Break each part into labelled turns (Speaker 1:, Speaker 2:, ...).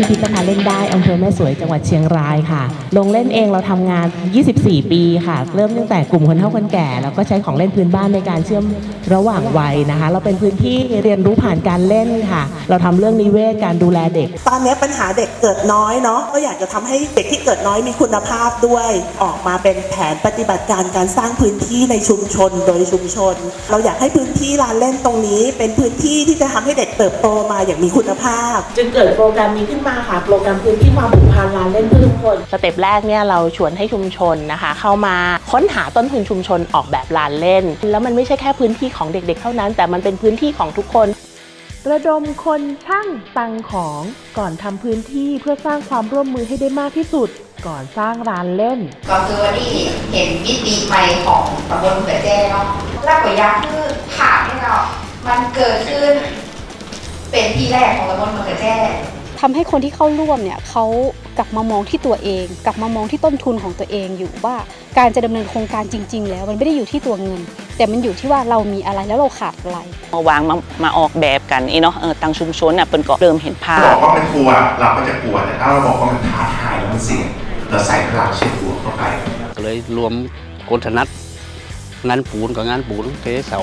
Speaker 1: พิพิธภัณฑ์เล่นได้อำเภอแม่สวยจังหวัดเชียงรายค่ะ ลงเล่นเองเราทำงาน 24 ปีค่ะ เริ่มตั้งแต่กลุ่มคนเฒ่าคนแก่แล้วก็ใช้ของเล่นพื้นบ้านในการเชื่อมระหว่างวัยนะคะ เราเป็นพื้นที่เรียนรู้ผ่านการเล่นค่ะ เราทำเรื่องนิเวศการดูแลเด็ก
Speaker 2: ตอนนี้ปัญหาเด็กเกิดน้อยเนาะก็อยากจะทำให้เด็กที่เกิดน้อยมีคุณภาพด้วย ออกมาเป็นแผนปฏิบัติการการสร้างพื้นที่ในชุมชนโดยชุมชน เราอยากให้พื้นที่ลานเล่นตรงนี้ เป็นพื้นที่ที่จะทำให้เด็กเติบโตมาอย่างมีคุณภาพ จึงเกิดโปรแกรมนี้ขึ้นมาค่ะโปรแกรมพื้นที่ความผูกพันลานเล่นเพื่อทุกคน สเต็ปแรกเนี่ยเราชวนให้ชุมชนนะคะ เข้ามาค้นหาต้นทุนชุมชนออกแบบลานเล่น แล้วมันไม่ใช่แค่พื้นที่ของเด็กๆ เท่านั้น แต่มันเป็นพื้นที่ของทุกคน ระดมคนช่างตังของก่อนทำพื้นที่เพื่อสร้างความร่วมมือให้ได้มากที่สุด ก่อนสร้างร้านเล่น
Speaker 3: ก็คือวันนี้เห็นมิติใหม่ของตำบลเขือแจ้เนาะลากกว่ายาคือถามให้เรามันเกิดขึ้น เป็นที่แรกของตำบลเขือแจ้
Speaker 4: ทำให้คนที่เข้าร่วมเนี่ยเขากลับมามองที่ตัวเอง กลับมามองที่ต้นทุนของตัวเองอยู่ว่าการจะดำเนินโครงการจริง ๆ แล้วมันไม่ได้อยู่ที่ตัวเงิน แต่มันอยู่ที่ว่าเรามีอะไรแล้วเราขาดอะไร
Speaker 5: มาวางมามาออกแบบกันอีเนาะเออทางชุมชนน่ะเปิ้นก็เริ่มเห็นภา
Speaker 6: บ
Speaker 5: พ
Speaker 6: อกว่ามันกลัวเราก็จะกลัวแต่ถ้าเราบอกว่ามันท้าทายแล้วมันเสี่ยงเราใส่พลังเชื่อตัวเข้าไป
Speaker 7: ก็เลยรวมคนถนัดงานปูนกับงานปูนเทเสา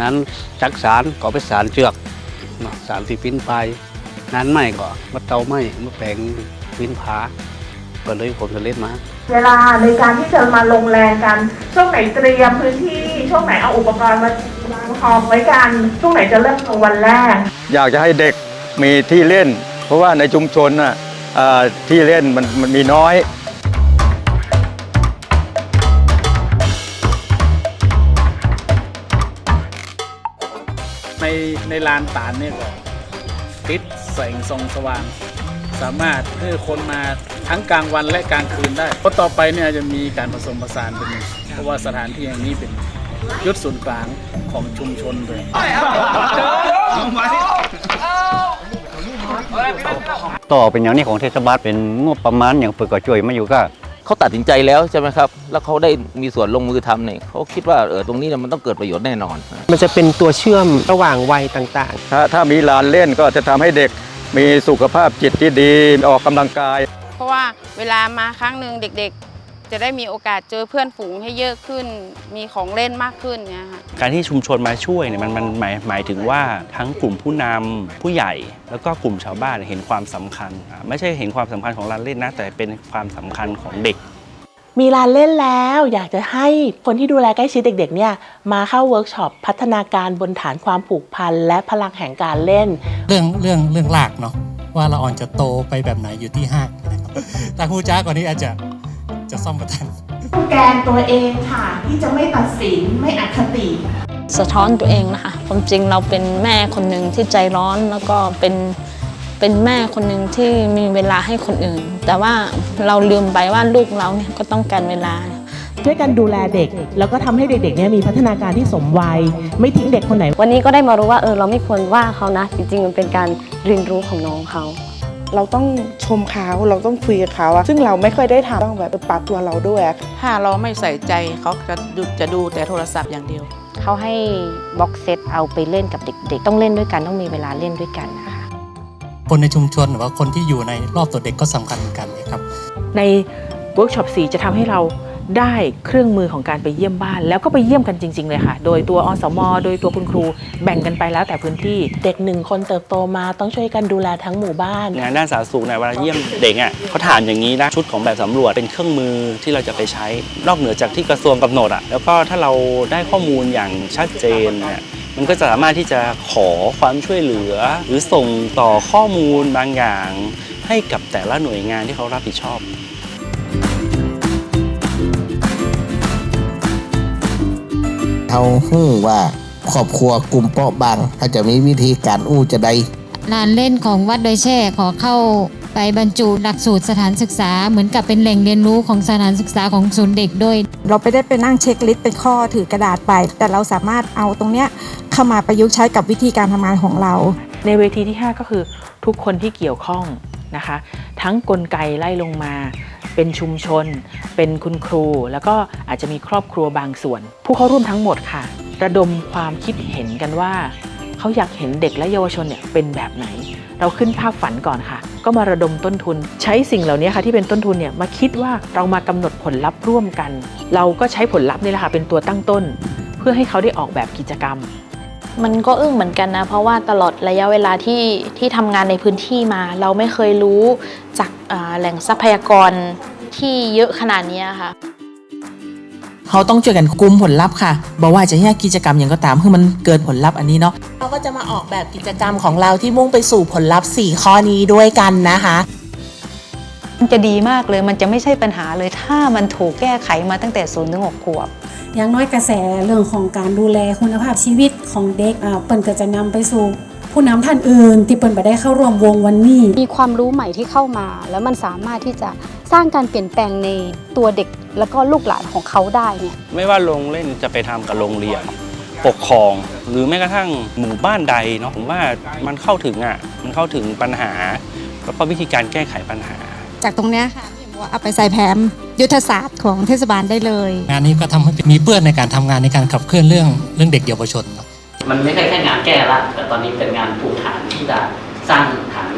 Speaker 7: นั้นจักสารก็ไปสารเชือกเนาะสารที่ปิ้นไป งานไม้ก็มาเตาไม้มาแปลงปิ้นผาก็เลยผมจะเล่นมา
Speaker 8: เวลาในการที่จะมาลงแรงกัน ช่วงไหนเตรียมพื้นที่ช่วงไหนเอาอุปกรณ์มาวางพร้อมไว้กัน ช่วงไหนจะเริ่มลงวันแรก
Speaker 9: อยากจะให้เด็กมีที่เล่น เพราะว่าในชุมชนน่ะเอ่อที่เล่นมันมันมีน้อย
Speaker 10: ในในลานตานเนี่ยก็ติด แสงส่องสว่าง สามารถให้คนมาทั้งกลางวันและกลางคืนได้เพราะต่อไปเนี่ยจะมีการผสมผสานเป็นเพราะว่าสถานที่แห่งนี้เป็นยุดศูนย์กลางของชุมชนเลย
Speaker 7: ต่อเป็นอย่างนี้ของเทศบาลเป็นงบประมาณอย่างเปิดก็ช่วยมาอยู่ก็
Speaker 11: เขาตัดสินใจแล้วใช่ไหมครับ แล้วเขาได้มีส่วนลงมือทำเนี่ยเขาคิดว่าเออตรงนี้เนี่ยมันต้องเกิดประโยชน์แน่นอน
Speaker 12: มันจะเป็นตัวเชื่อมระหว่างวัยต่าง
Speaker 9: ถ้าถ้ามีลานเล่นก็จะทำให้เด็กมีสุขภาพจิตที่ดีออกกำลังกาย
Speaker 13: เพราะว่าเวลามาครั้งหนึ่งเด็กๆ จะได้มีโอกาสเจอเพื่อนฝูงให้เยอะขึ้น มีของเล่นมากขึ้นเนี่ยค่ะ
Speaker 14: การที่ชุมชนมาช่วยเนี่ยมันมันหมายหมายถึงว่าทั้งกลุ่มผู้นำผู้ใหญ่ แล้วก็กลุ่มชาวบ้านเห็นความสำคัญอะไม่ใช่เห็นความสำคัญของลานเล่นนะ แต่เป็นความสำคัญของเด็ก
Speaker 1: มีลานเล่นแล้ว อยากจะให้คนที่ดูแลใกล้ชิดเด็กๆเนี่ยมาเข้าเวิร์กช็อปพัฒนาการบนฐานความผูกพันและพลังแห่งการเล่น
Speaker 15: เรื่องเรื่องเรื่องหลากเนาะว่าละอ่อนจะโตไปแบบไหนอยู่ที่ห้างนะครับแต่ครูจ้ากว่านี้อาจจะ จะซ่อมประทัน
Speaker 2: แกนตัวเองค่ะ ที่จะไม่ตัดสินไม่อคติ
Speaker 4: สะท้อนตัวเองนะคะความจริงเราเป็นแม่คนหนึ่งที่ใจร้อนแล้วก็เป็นเป็นแม่คนหนึ่งที่มีเวลาให้คนอื่น แต่ว่าเราลืมไปว่าลูกเราเนี่ยก็ต้องการเวลา
Speaker 1: ช่วยกันดูแลเด็ก แล้วก็ทำให้เด็กๆเนี่ยมีพัฒนาการที่สมวัย ไม่ทิ้งเด็กคนไหน
Speaker 4: วันนี้ก็ได้มารู้ว่าเออเราไม่ควรว่าเขานะ จริงๆมันเป็นการเรียนรู้ของน้องเขา
Speaker 8: เราต้องชมเขาเราต้องคุยกับเขาอะซึ่งเราไม่ค่อยได้ทำต้องแบบปรับตัวเราด้วยอะ
Speaker 13: ถ้าเราไม่ใส่ใจเขาจะดูจะดูแต่โทรศัพท์อย่างเดียว
Speaker 4: เขาให้บ็อกเซตเอาไปเล่นกับเด็กๆ ต้องเล่นด้วยกันต้องมีเวลาเล่นด้วยกันนะคะ
Speaker 15: คนในชุมชนหรือว่าคนที่อยู่ในรอบตัวเด็กก็สำคัญเหมือนกันนะครับ
Speaker 8: ในเวิร์กช็อป4จะทำให้เรา ได้เครื่องมือของการไปเยี่ยมบ้าน แล้วก็ไปเยี่ยมกันจริง ๆ เลยค่ะ โดยตัวอสม โดยตัวคุณครูแบ่งกันไปแล้วแต่พื้นที่
Speaker 1: เด็กหนึ่งคนเติบโตมาต้องช่วยกันดูแลทั้งหมู่บ้าน
Speaker 14: งานด้านสาธารณสุขเนี่ยเวลาเยี่ยมเด็กอะเขาถามอย่างนี้นะชุดของแบบสำรวจเป็นเครื่องมือที่เราจะไปใช้นอกเหนือจากที่กระทรวงกำหนดอะแล้วก็ถ้าเราได้ข้อมูลอย่างชัดเจนเนี่ยมันก็จะสามารถที่จะขอความช่วยเหลือ หรือส่งต่อข้อมูลบางอย่าง ให้กับแต่ละหน่วยงานที่เขารับผิดชอบ
Speaker 12: เขาหู้ว่าครอบครัวกลุ่มเปราะบางเขาจะมีวิธีการอู้จะได้
Speaker 4: ลานเล่นของวัดโดยแช่ขอเข้าไปบรรจุหลักสูตรสถานศึกษาเหมือนกับเป็นแหล่งเรียนรู้ของสถานศึกษาของศูนย์เด็กด้วย
Speaker 8: เราไปได้ไปนั่งเช็คลิสต์เป็นข้อถือกระดาษไป แต่เราสามารถเอาตรงเนี้ยเข้ามาประยุกต์ใช้กับวิธีการทำงานของเรา ในเวทีที่ 5 ก็คือทุกคนที่เกี่ยวข้องนะคะ ทั้งกลไกไล่ลงมา เป็นชุมชน เป็นคุณครู แล้วก็อาจจะมีครอบครัวบางส่วน ผู้เข้าร่วมทั้งหมดค่ะ ระดมความคิดเห็นกันว่า เขาอยากเห็นเด็กและเยาวชนเนี่ยเป็นแบบไหน เราขึ้นภาพฝันก่อนค่ะ ก็มาระดมต้นทุน ใช้สิ่งเหล่านี้ค่ะที่เป็นต้นทุนเนี่ยมาคิดว่าเรามากำหนดผลลัพธ์ร่วมกัน เราก็ใช้ผลลัพธ์นี่แหละค่ะเป็นตัวตั้งต้น เพื่อให้เขาได้ออกแบบกิจกรรม
Speaker 4: มันก็อึ้งเหมือนกันนะ เพราะว่าตลอดระยะเวลาที่ที่ทำงานในพื้นที่มา เราไม่เคยรู้จากอ่าแหล่งทรัพยากรที่เยอะขนาดเนี้ยค่ะ
Speaker 1: เขาต้องช่วยกันกลุ่มผลลัพธ์ค่ะบอกว่าจะแยกกิจกรรมอย่างก็ตามคือมันเกิดผลลัพธ์อันนี้เนาะเราก็จะมาออกแบบกิจกรรมของเราที่มุ่งไปสู่ผลลัพธ์ 4 ข้อนี้ด้วยกันนะคะ
Speaker 16: มันจะดีมากเลยมันจะไม่ใช่ปัญหาเลยถ้ามันถูกแก้ไขมาตั้งแต่0ูนย์ถึงหขวบ
Speaker 17: อย่างน้อยกระแสเรื่องของการดูแลคุณภาพชีวิตของเด็กอ่าเปิ่นก็จะนำไปสู่ผู้นำท่านอื่น ที่เปิ่นไปได้เข้าร่วมวงวันนี้
Speaker 18: มีความรู้ใหม่ที่เข้ามา แล้วมันสามารถที่จะสร้างการเปลี่ยนแปลงในตัวเด็กแล้วก็ลูกหลานของเขาได้เนี่ย
Speaker 14: ไม่ว่าโรงเล่นจะไปทำกับโรงเรียนปกครอง หรือแม้กระทั่งหมู่บ้านใดเนาะผมว่ามันเข้าถึงอะมันเข้าถึงปัญหา แล้วก็วิธีการแก้ไขปัญหา
Speaker 19: จากตรงเนี้ยค่ะพี่ เห็นว่าเอาไปใส่แผนยุทธศาสตร์ของเทศบาลได้เลย
Speaker 15: งานนี้ก็ทำให้มีเปื้อนในการทำงานในการขับเคลื่อนเรื่องเรื่องเด็กเยาวชนเนอะ
Speaker 20: มันไม่ใช่แค่งานแก้ละ แต่ตอนนี้เป็นงานปูฐานที่จะสร้างฐาน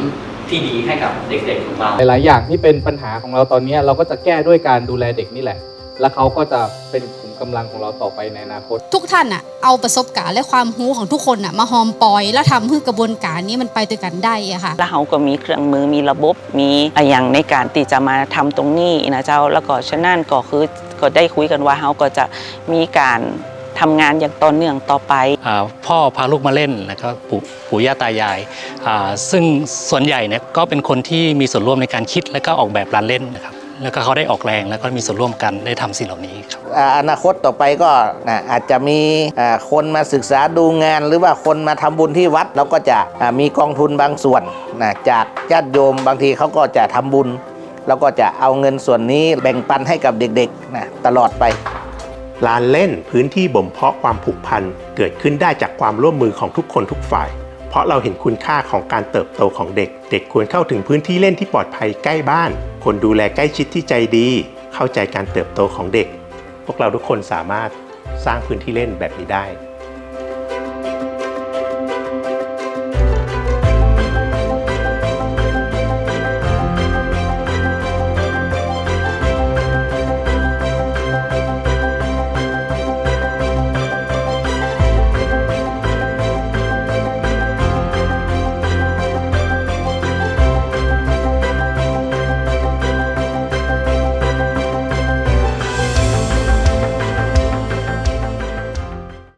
Speaker 20: ที่ดีให้กับเด็กๆของเรา
Speaker 21: หลาย ๆ อย่างที่เป็นปัญหาของเราตอนนี้เราก็จะแก้ด้วยการดูแลเด็กนี่แหละ แล้วเขาก็จะเป็นขุม กำลังของเราต่อไปในอนาคต
Speaker 19: ทุกท่านอะเอาประสบการณ์และความรู้ของทุกคนอะมาหอมปอย แล้วทำให้กระบวนการนี้มันไปด้วยกันได้อะค่ะ
Speaker 5: แล้วเขาก็มีเครื่องมือมีระบบมีอย่างในการที่จะมาทำตรงนี้นะเจ้าแล้วก็ฉะนั้นก็คือก็ได้คุยกันว่าเขาก็จะมีการทำงานอย่างต่อเนื่องต่อไป
Speaker 15: อ่าพ่อพาลูกมาเล่นแล้วก็ปู่ปู่ย่าตายายอ่าซึ่งส่วนใหญ่เนี่ยก็เป็นคนที่มีส่วนร่วมในการคิดและก็ออกแบบร้านเล่นนะครับ แล้วก็เขาได้ออกแรงแล้วก็มีส่วนร่วมกันได้ทำสิ่งเหล่านี้ครับ
Speaker 12: อ่าอนาคตต่อไปก็นะอาจจะมีอ่าคนมาศึกษาดูงาน หรือว่าคนมาทำบุญที่วัดเราก็จะอ่ามีกองทุนบางส่วนนะจากญาติโยมบางทีเขาก็จะทำบุญแล้วก็จะเอาเงินส่วนนี้แบ่งปันให้กับเด็กๆนะตลอดไป
Speaker 6: ลานเล่นพื้นที่บ่มเพาะความผูกพันเกิดขึ้นได้จากความร่วมมือของทุกคนทุกฝ่าย เพราะเราเห็นคุณค่าของการเติบโตของเด็ก เด็กควรเข้าถึงพื้นที่เล่นที่ปลอดภัยใกล้บ้าน คนดูแลใกล้ชิดที่ใจดี เข้าใจการเติบโตของเด็ก พวกเราทุกคนสามารถสร้างพื้นที่เล่นแบบนี้ได้